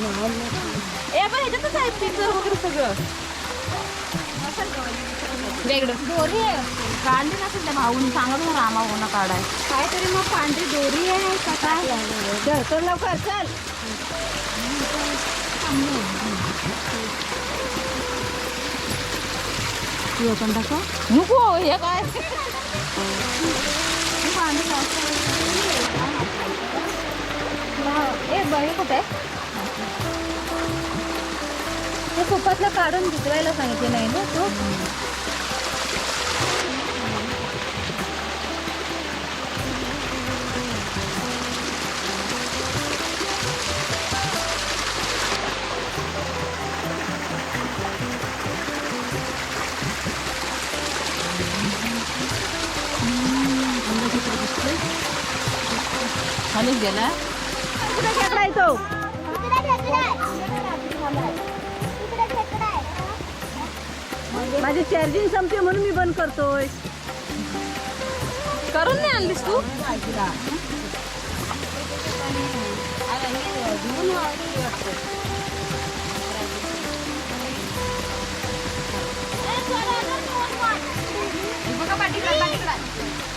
ए पण ह्याच्यातच आहे पिक्चर वगैरे सगळं. वेगळं. दोरी आहे. काढली नसेल त्या भाऊन सांगत होता रामा काढाय. काहीतरी मग पांढरी दोरी आहे का काय? चल चल लवकर चल. तुझं पण नको हे काय? पांढरी. ए बळी कुठे? ते तुपातलं काढून भिजवायला सांगितले नाही ना तू? खाली गेला? कुठे आहे तो माझी चार्जिंग संपते म्हणून मी बंद करतोय. करून नाही आणलीस तू? बघा पाठीकडे पाठीकडे.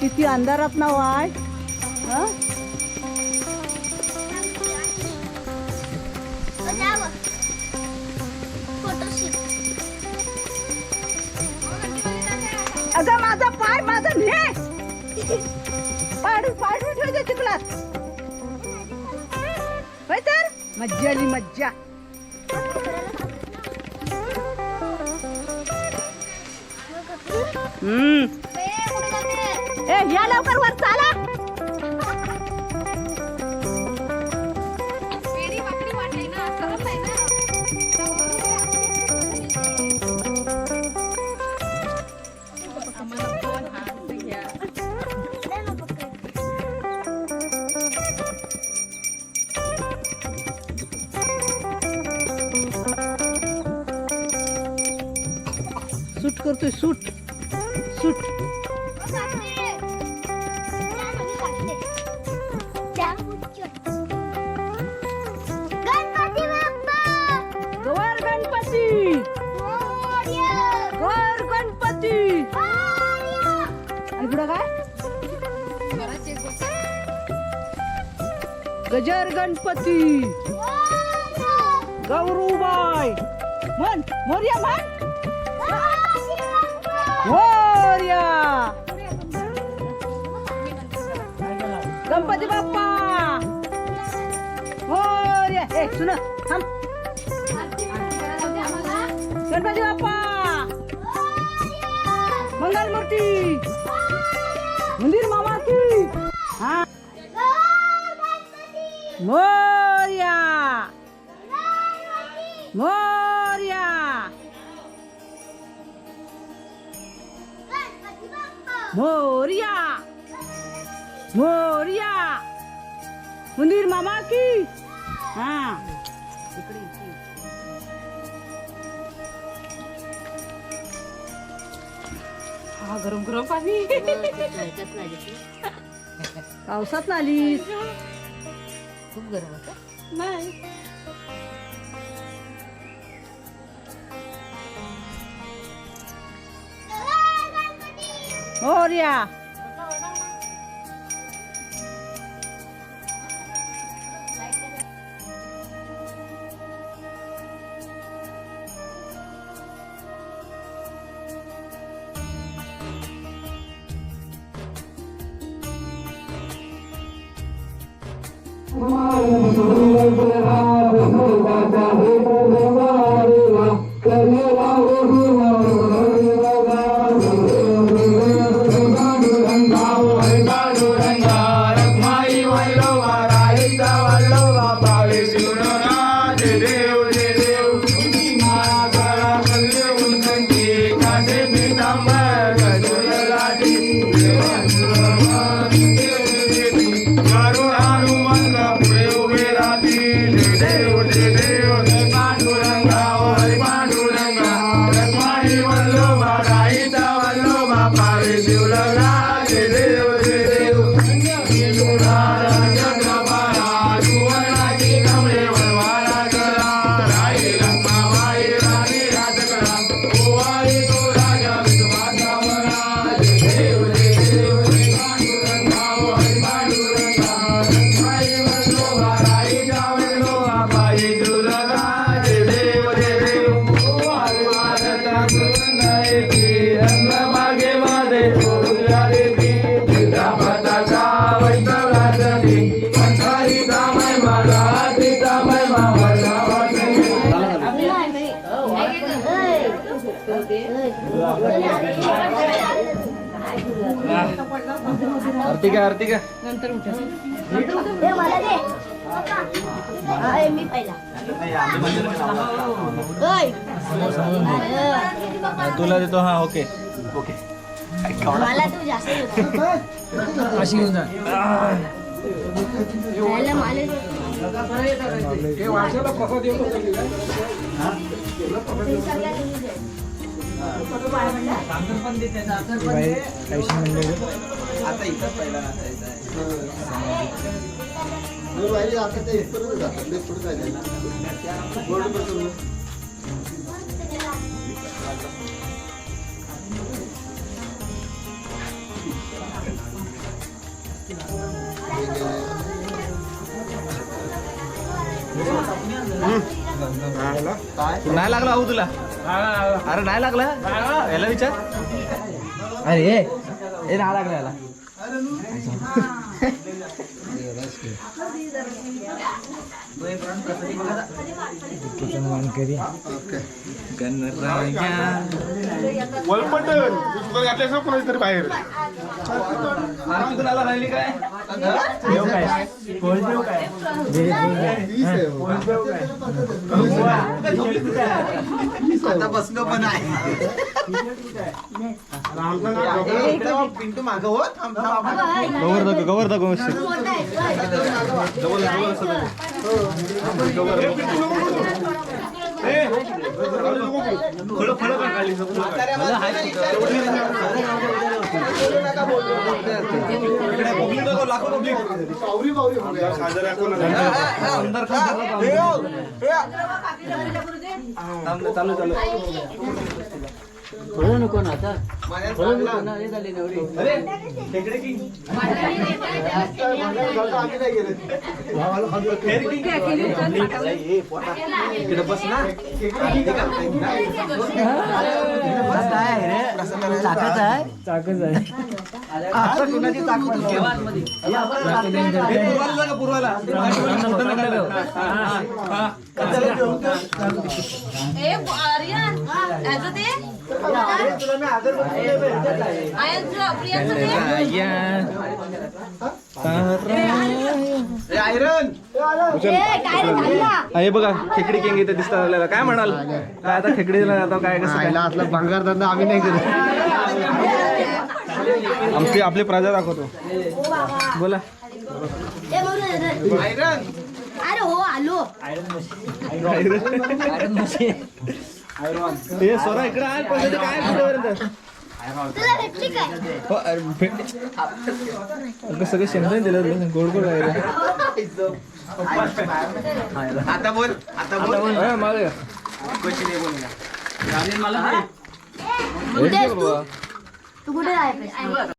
किती अंधारात ना वाट. हं? अगं माझा पाय माझा ने पाडून पाडून ठेवतो चिखलात होय तर? मज्जा आली मज्जा. हम्म. ए या लवकर वर चाला. सूट करतोय सूट. सूट. पुढं काय? गजर गणपती. गौरूबाई म्हण मोर्या म्हण. मोर्या. गणपती बाप्पा. मोर्या. हे सुन थांब. गणपती बाप्पा. मंगलमूर्ती. मंदिर मामा की हा मोर्या मोर्या मोर्या मोर्या मंदिर मामा की हा हा गरम गरम पाणी. पावसात नालीस खूप गरम होतं. नाही. मोर्या आरती काय आरती काय हे मला दे. हा, हे मी पहिला. ओय. अरे, तुला देतो हा ओके. ओके. मला तू जास्त. अशी घेऊन जा. खायला मला दे. नाही लागला भाऊ तुला अरे नाही लागला? याला विचार. अरे ए ए नाही लागला याला. कोणाची तरी बाहेर. कुणाला राहिली काय? गवर दाखव गवर दाखव चालू चालू अरे खेकडे की इकडे बस ना पूर्वाला का पूर्वाला ए आर्यन याचं ते आयनचं प्रियांचं ते आयरन ए, काय रे, खाल्ला? हे बघा खेकडी केंग इथे दिसतात आपल्याला काय म्हणाल? काय आता खेकडीला आता काय कसं असला भंगार धंदा आम्ही नाही करत. आमची आपली प्रजा दाखवतो. बोला. ए, बघू दे, दे. अरे हो आलो. हे सोरा इकडे आहे पण त्याचं काय कुठेपर्यंत हो, सगळं शेंगदाणे दिलं गोड गोड आहे. आता बोल आता बोल. हा, मागे. कुठे आहेस तू. तू कुठे